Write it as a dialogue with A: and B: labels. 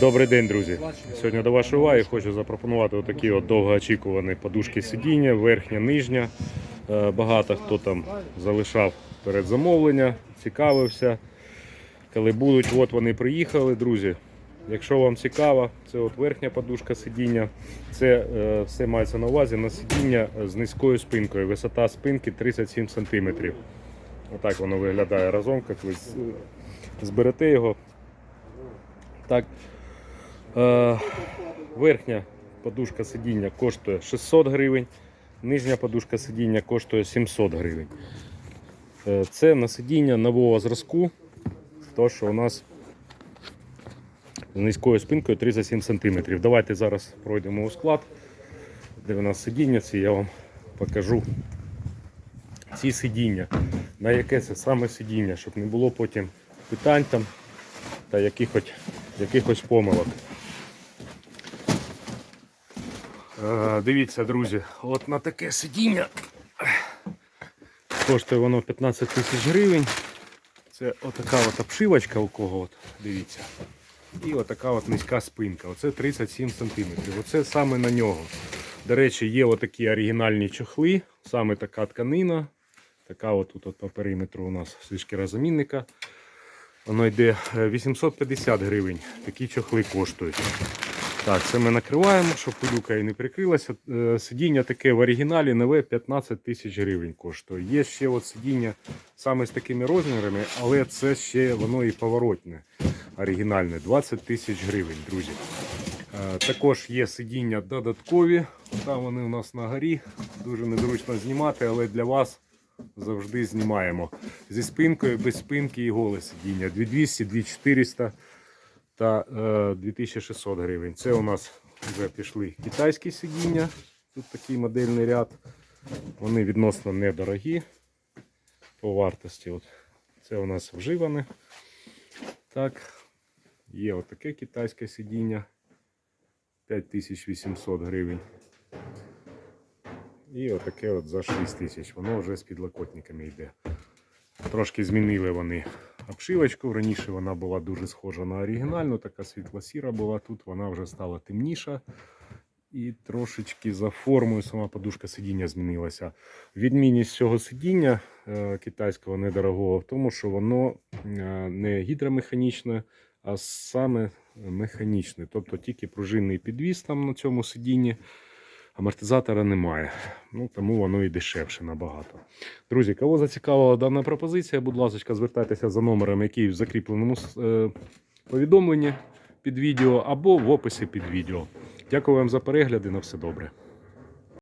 A: Добрий день, друзі. Сьогодні до вашої уваги хочу запропонувати отакі от довгоочікувані подушки сидіння, верхня, нижня. Е, Багато хто там залишав перед замовлення, цікавився. Коли будуть, от вони приїхали, друзі. Якщо вам цікаво, це от верхня подушка сидіння. Це е, все мається на увазі на сидіння з низькою спинкою. Висота спинки 37 см. Отак воно виглядає разом, як ви зберете його. Так. Е, верхня подушка сидіння коштує 600 гривень, нижня подушка сидіння коштує 700 гривень. Е, це на сидіння нового зразку, то що у нас з низькою спинкою 37 см. Давайте зараз пройдемо у склад, де у нас сидіння, ці я вам покажу. Ці сидіння, на яке це саме сидіння, щоб не було потім питань там та якихось, якихось помилок. Е, дивіться, друзі, от на таке сидіння коштує воно 15 тисяч гривень. Це отака от обшивочка у кого, от, дивіться. І отака от низька спинка. Оце 37 см. Оце саме на нього. До речі, є отакі оригінальні чохли, саме така тканина. Така от тут от по периметру у нас зі шкірозамінника. Воно йде е, 850 гривень. Такі чохли коштують. Так, це ми накриваємо, щоб пилюка і не прикрилася. Е, Сидіння таке в оригіналі нове 15 тисяч гривень коштує. Є ще от сидіння саме з такими розмірами, але це ще воно і поворотне. Оригінальне 20 тисяч гривень, друзі. Е, Також є сидіння додаткові. Там вони у нас на горі. Дуже незручно знімати, але для вас завжди знімаємо. Зі спинкою, без спинки і голе сидіння. 2200, 2400 та е, 2600 гривень. Це у нас вже пішли китайські сидіння. Тут такий модельний ряд. Вони відносно недорогі по вартості. От. Це у нас вживане. Так, є отаке китайське сидіння. 5800 гривень. І отаке от за 6 тисяч. Воно вже з підлокотниками йде. Трошки змінили вони обшивочку. Раніше вона була дуже схожа на оригінальну, така світло-сіра була. Тут вона вже стала темніша. І трошечки за формою сама подушка сидіння змінилася. Відмінність цього сидіння е, китайського недорогого в тому, що воно е, не гідромеханічне, а саме механічне. Тобто тільки пружинний підвіс там на цьому сидінні. Амортизатора немає, ну тому воно і дешевше набагато. Друзі, кого зацікавила дана пропозиція, будь ласка, звертайтеся за номером, який в закріпленому е, повідомленні під відео або в описі під відео. Дякую вам за перегляд і на все добре.